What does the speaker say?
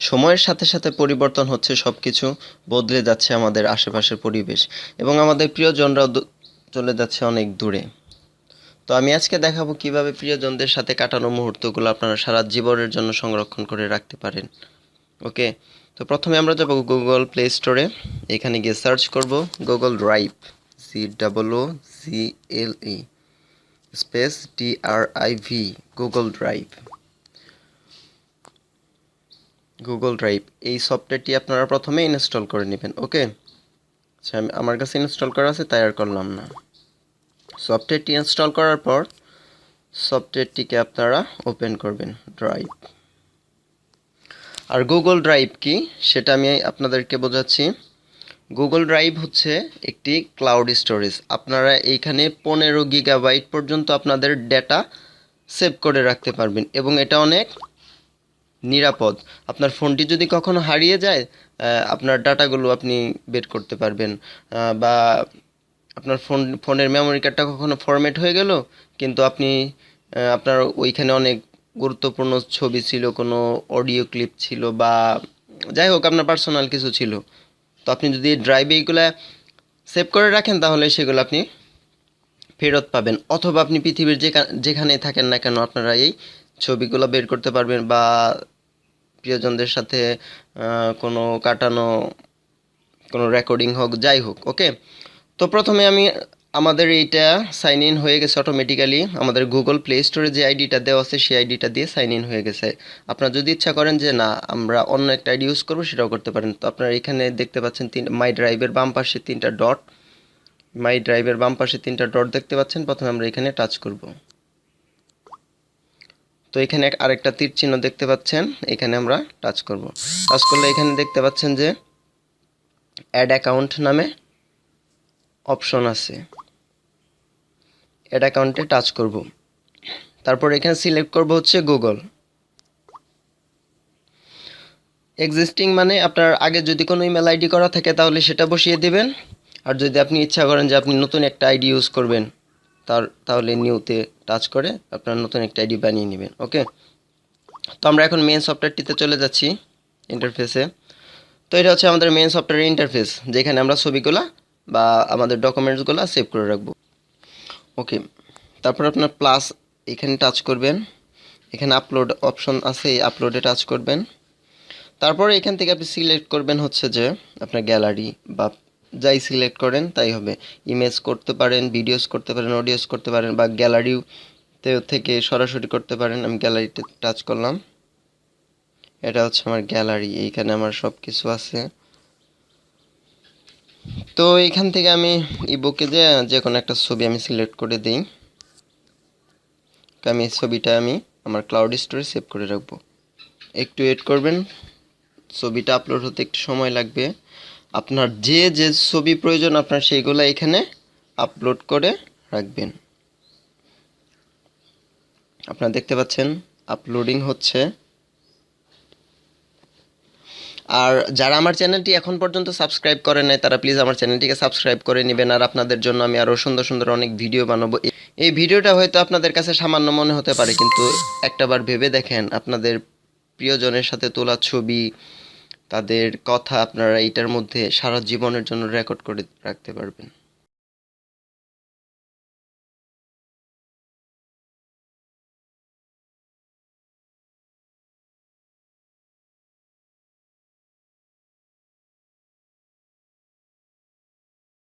সময়ের সাথে সাথে পরিবর্তন হচ্ছে সব কিছু বদলে যাচ্ছে আমাদের আশেপাশের পরিবেশ এবং আমাদের প্রিয়জনরাও চলে যাচ্ছে অনেক দূরে। তো আমি আজকে দেখাবো কীভাবে প্রিয়জনদের সাথে কাটানো মুহূর্তগুলো আপনারা সারা জীবনের জন্য সংরক্ষণ করে রাখতে পারেন। ওকে, তো প্রথমে আমরা যাব গুগল প্লে স্টোরে এখানে গিয়ে সার্চ করব Google drive C double O C L E space D R I V Google drive Google drive এই সফটওয়্যারটি আপনারা প্রথমে ইনস্টল করে নেবেন ওকে আচ্ছা আমি আমার কাছে ইনস্টল করা আছে, তাই আর করলাম না। সফটওয়্যারটি ইনস্টল করার পর সফটওয়্যারটিকে আপনারা ওপেন করবেন ড্রাইভ আর গুগল ড্রাইভ কি? সেটা আমি আপনাদেরকে বোঝাচ্ছি। গুগল ড্রাইভ হচ্ছে একটি ক্লাউড স্টোরেজ আপনারা এইখানে পনেরো গিগাবাইট পর্যন্ত আপনাদের ডেটা সেভ করে রাখতে পারবেন, এবং এটা অনেক নিরাপদ। আপনার ফোনটি যদি কখনো হারিয়ে যায় আপনার ডাটাগুলো আপনি বের করতে পারবেন। বা আপনার ফোন, ফোনের মেমোরি কার্ডটা কখনো ফরম্যাট হয়ে গেল, কিন্তু আপনি আপনার ওইখানে অনেক গুরুত্বপূর্ণ ছবি ছিল, কোনো অডিও ক্লিপ ছিল বা যাই হোক, আপনার পার্সোনাল কিছু ছিল। তো আপনি যদি ড্রাইভে এইগুলা সেভ করে রাখেন, তাহলে সেগুলো আপনি ফেরত পাবেন। অথবা আপনি পৃথিবীর যেখানে থাকেন না কেন, আপনারা এই ছবিগুলো বের করতে পারবেন বা প্রিয়জনদের সাথে কোনো কাটানো, কোনো রেকর্ডিং হোক, যাই হোক ওকে তো প্রথমে আমি আমাদের এইটা সাইন ইন হয়ে গেছে অটোমেটিক্যালি আমাদের গুগল প্লে স্টোরে যে আইডিটা দেওয়া আছে, সেই আইডিটা দিয়ে সাইন ইন হয়ে গেছে। আপনারা যদি ইচ্ছা করেন যে না, আমরা অন্য একটা আইডি ইউজ করব, সেটাও করতে পারেন। তো আপনারা এখানে দেখতে পাচ্ছেন তিন মাই ড্রাইভের বাম পাশে তিনটা ডট মাই ড্রাইভের বাম পাশে তিনটা ডট দেখতে পাচ্ছেন। প্রথমে আমরা এখানে টাচ করব। এখানে আরেকটা তীর চিহ্ন দেখতে পাচ্ছেন। এখানে আমরা টাচ করব। টাচ করলে এখানে দেখতে পাচ্ছেন যে অ্যাড অ্যাকাউন্ট নামে অপশন আছে। অ্যাড অ্যাকাউন্টে টাচ করব। তারপর এখানে সিলেক্ট করব হচ্ছে গুগল এক্সিস্টিং মানে আপনার আগে যদি কোনো ইমেল আইডি করা থাকে তাহলে সেটা বসিয়ে দিবেন। আর যদি আপনি ইচ্ছা করেন যে আপনি নতুন একটা আইডি ইউজ করবেন তার, তাহলে নিউতে টাচ করে আপনার নতুন একটা আইডি বানিয়ে নেবেন, ওকে? তো আমরা এখন মেন সফটওয়্যারটিতে চলে যাচ্ছি ইন্টারফেসে তো এটা হচ্ছে আমাদের মেন সফটওয়্যার ইন্টারফেস যেখানে আমরা ছবিগুলা বা আমাদের ডকুমেন্টসগুলো সেভ করে রাখব। ওকে, তারপর আপনার প্লাস এখানে টাচ করবেন। এখানে আপলোড অপশন আছে, এই আপলোডে টাচ করবেন। তারপরে এখান থেকে আপনি সিলেক্ট করবেন হচ্ছে যে আপনার গ্যালারি বা যাই সিলেক্ট করেন, তাই হবে। ইমেজ করতে পারেন, ভিডিওস করতে পারেন, অডিওস করতে পারেন বা গ্যালারিতে থেকে সরাসরি করতে পারেন। আমি গ্যালারিতে টাচ করলাম। এটা হচ্ছে আমার গ্যালারি, এইখানে আমার সব কিছু আছে। তো এইখান থেকে আমি ইবুকে যে যে কোনো একটা ছবি আমি সিলেক্ট করে দিই। আমি ছবিটা আমি আমার ক্লাউড স্টোরে সেভ করে রাখব। একটু ওয়েট করবেন। ছবিটা আপলোড হতে একটু সময় লাগবে। আপনার যে যে ছবি প্রয়োজন, আপনার সেইগুলো এখানে আপলোড করে রাখবেন। আপনারা দেখতে পাচ্ছেন আপলোডিং হচ্ছে। আর যারা আমার চ্যানেলটি এখন পর্যন্ত সাবস্ক্রাইব করে নাই, তারা প্লিজ আমার চ্যানেলটিকে সাবস্ক্রাইব করে নেবেন। আর আপনাদের জন্য আমি আরও সুন্দর সুন্দর অনেক ভিডিও বানাবো। এই- ভিডিওটা হয়তো আপনাদের কাছে সামান্য মনে হতে পারে, কিন্তু একটাবার ভেবে দেখেন, আপনাদের প্রিয়জনের সাথে তোলা ছবি তাদের কথা আপনারা এটার মধ্যে সারা জীবনের জন্য রেকর্ড করে রাখতে পারবেন।